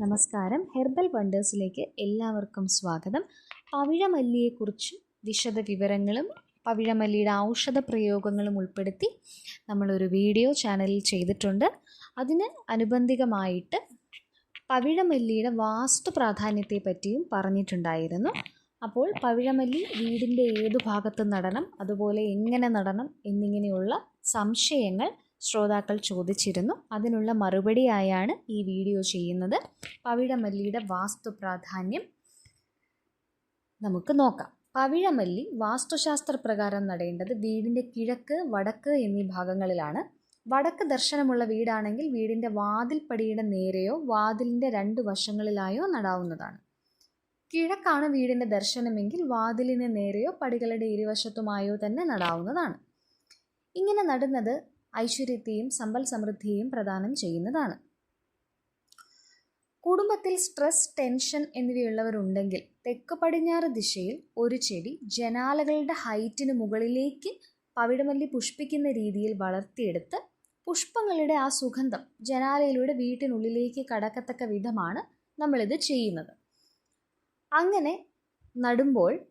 നമസ്കാരം. ഹെർബൽ വണ്ടേഴ്സിലേക്ക് എല്ലാവർക്കും സ്വാഗതം. പവിഴമല്ലിയെക്കുറിച്ച് വിശദ വിവരങ്ങളും പവിഴമല്ലിയുടെ ഔഷധ പ്രയോഗങ്ങളും ഉൾപ്പെടുത്തി നമ്മളൊരു വീഡിയോ ചാനലിൽ ചെയ്തിട്ടുണ്ട്. അതിന് അനുബന്ധികമായിട്ട് പവിഴമല്ലിയുടെ വാസ്തു പ്രാധാന്യത്തെ പറ്റിയും പറഞ്ഞിട്ടുണ്ടായിരുന്നു. അപ്പോൾ പവിഴമല്ലി വീടിന്റെ ഏതു ഭാഗത്ത് നടണം അതുപോലെ എങ്ങനെ നടണം എന്നിങ്ങനെയുള്ള സംശയങ്ങൾ ശ്രോതാക്കൾ ചോദിച്ചിരുന്നു. അതിനുള്ള മറുപടിയായാണ് ഈ വീഡിയോ ചെയ്യുന്നത്. പവിഴമല്ലിയുടെ വാസ്തു പ്രാധാന്യം നമുക്ക് നോക്കാം. പവിഴമല്ലി വാസ്തുശാസ്ത്ര പ്രകാരം നടേണ്ടത് വീടിന്റെ കിഴക്ക് വടക്ക് എന്നീ ഭാഗങ്ങളിലാണ്. വടക്ക് ദർശനമുള്ള വീടാണെങ്കിൽ വീടിന്റെ വാതിൽപ്പടിയുടെ നേരെയോ വാതിലിന്റെ രണ്ട് വശങ്ങളിലായോ നടാവുന്നതാണ്. കിഴക്കാണ് വീടിന്റെ ദർശനമെങ്കിൽ വാതിലിന് നേരെയോ പടികളുടെ ഇരുവശത്തുമായോ തന്നെ നടാവുന്നതാണ്. ഇങ്ങനെ നടുന്നത് ഐശ്വര്യത്തെയും സമ്പൽ സമൃദ്ധിയെയും പ്രദാനം ചെയ്യുന്നതാണ്. കുടുംബത്തിൽ സ്ട്രെസ് ടെൻഷൻ എന്നിവയുള്ളവരുണ്ടെങ്കിൽ തെക്ക് പടിഞ്ഞാറ് ദിശയിൽ ഒരു ചെടി ജനാലകളുടെ ഹൈറ്റിന് മുകളിലേക്ക് പവിടമല്ലി പുഷ്പിക്കുന്ന രീതിയിൽ വളർത്തിയെടുത്ത് പുഷ്പങ്ങളുടെ ആ സുഗന്ധം ജനാലയിലൂടെ വീട്ടിനുള്ളിലേക്ക് കടക്കത്തക്ക വിധമാണ് നമ്മളിത് ചെയ്യുന്നത്. അങ്ങനെ നടുമ്പോൾ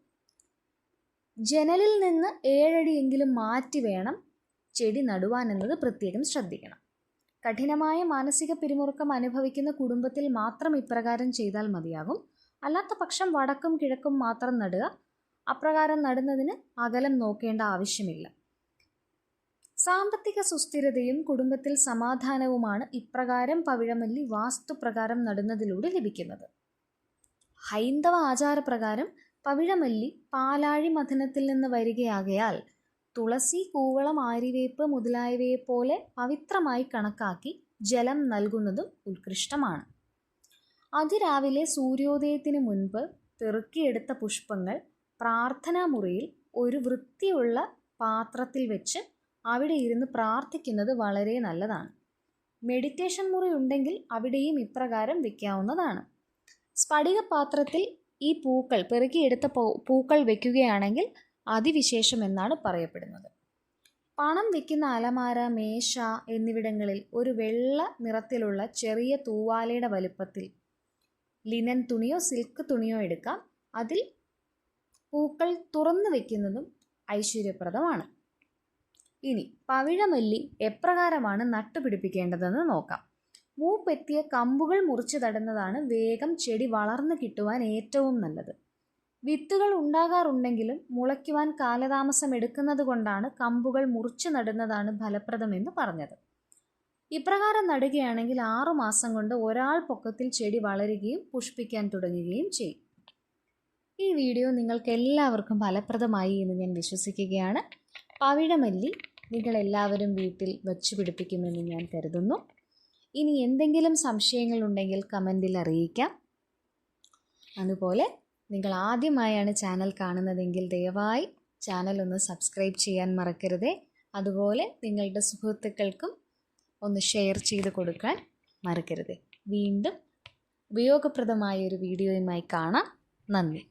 ജനലിൽ നിന്ന് ഏഴടിയെങ്കിലും മാറ്റി വേണം ചെടി നടുവാനെന്നത് പ്രത്യേകം ശ്രദ്ധിക്കണം. കഠിനമായ മാനസിക പിരിമുറുക്കം അനുഭവിക്കുന്ന കുടുംബത്തിൽ മാത്രം ഇപ്രകാരം ചെയ്താൽ മതിയാകും. അല്ലാത്ത പക്ഷം വടക്കും കിഴക്കും മാത്രം നടുക. അപ്രകാരം നടുന്നതിന് അകലം നോക്കേണ്ട ആവശ്യമില്ല. സാമ്പത്തിക സുസ്ഥിരതയും കുടുംബത്തിൽ സമാധാനവുമാണ് ഇപ്രകാരം പവിഴമല്ലി വാസ്തുപ്രകാരം നടുന്നതിലൂടെ ലഭിക്കുന്നത്. ഹൈന്ദവ ആചാരപ്രകാരം പവിഴമല്ലി പാലാഴി മഥനത്തിൽ നിന്ന് വരികയാകയാൽ തുളസി കൂവളം ആരിവേപ്പ് മുതലായവയെ പോലെ പവിത്രമായി കണക്കാക്കി ജലം നൽകുന്നതും ഉത്കൃഷ്ടമാണ്. അതിരാവിലെ സൂര്യോദയത്തിന് മുൻപ് തെറുക്കിയെടുത്ത പുഷ്പങ്ങൾ പ്രാർത്ഥനാ മുറിയിൽ ഒരു വൃത്തിയുള്ള പാത്രത്തിൽ വെച്ച് അവിടെ ഇരുന്ന് പ്രാർത്ഥിക്കുന്നത് വളരെ നല്ലതാണ്. മെഡിറ്റേഷൻ മുറി ഉണ്ടെങ്കിൽ അവിടെയും ഇപ്രകാരം വയ്ക്കാവുന്നതാണ് സ്ഫടിക പാത്രത്തിൽ ഈ പൂക്കൾ പെറുക്കിയെടുത്ത പൂക്കൾ വെക്കുകയാണെങ്കിൽ അതിവിശേഷം എന്നാണ് പറയപ്പെടുന്നത്. പണം വെക്കുന്ന അലമാര മേശ എന്നിവിടങ്ങളിൽ ഒരു വെള്ള നിറത്തിലുള്ള ചെറിയ തൂവാലയുടെ വലുപ്പത്തിൽ ലിനൻ തുണിയോ സിൽക്ക് തുണിയോ എടുക്കാം. അതിൽ പൂക്കൾ തുറന്നു വെക്കുന്നതും ഐശ്വര്യപ്രദമാണ്. ഇനി പവിഴമല്ലി എപ്രകാരമാണ് നട്ടുപിടിപ്പിക്കേണ്ടതെന്ന് നോക്കാം. മൂപ്പെത്തിയ കമ്പുകൾ മുറിച്ചു തടുന്നതാണ് വേഗം ചെടി വളർന്നു കിട്ടുവാൻ ഏറ്റവും നല്ലത്. വിത്തുകൾ ഉണ്ടാകാറുണ്ടെങ്കിലും മുളയ്ക്കുവാൻ കാലതാമസം എടുക്കുന്നത് കൊണ്ടാണ് കമ്പുകൾ മുറിച്ചു നടുന്നതാണ് ഫലപ്രദമെന്ന് പറഞ്ഞത്. ഇപ്രകാരം നടുകയാണെങ്കിൽ ആറു മാസം കൊണ്ട് ഒരാൾ പൊക്കത്തിൽ ചെടി വളരുകയും പുഷ്പിക്കാൻ തുടങ്ങുകയും ചെയ്യും. ഈ വീഡിയോ നിങ്ങൾക്ക് എല്ലാവർക്കും ഫലപ്രദമായി എന്ന് ഞാൻ വിശ്വസിക്കുകയാണ്. പവിഴമല്ലി നിങ്ങളെല്ലാവരും വീട്ടിൽ വച്ചു പിടിപ്പിക്കുമെന്ന് ഞാൻ കരുതുന്നു. ഇനി എന്തെങ്കിലും സംശയങ്ങളുണ്ടെങ്കിൽ കമന്റിൽ അറിയിക്കാം. അതുപോലെ നിങ്ങൾ ആദ്യമായാണ് ചാനൽ കാണുന്നതെങ്കിൽ ദയവായി ചാനൽ ഒന്ന് സബ്സ്ക്രൈബ് ചെയ്യാൻ മറക്കരുതേ. അതുപോലെ നിങ്ങളുടെ സുഹൃത്തുക്കൾക്കും ഒന്ന് ഷെയർ ചെയ്ത് കൊടുക്കാൻ മറക്കരുത്. വീണ്ടും ഉപയോഗപ്രദമായ ഒരു വീഡിയോയുമായി കാണാം. നന്ദി.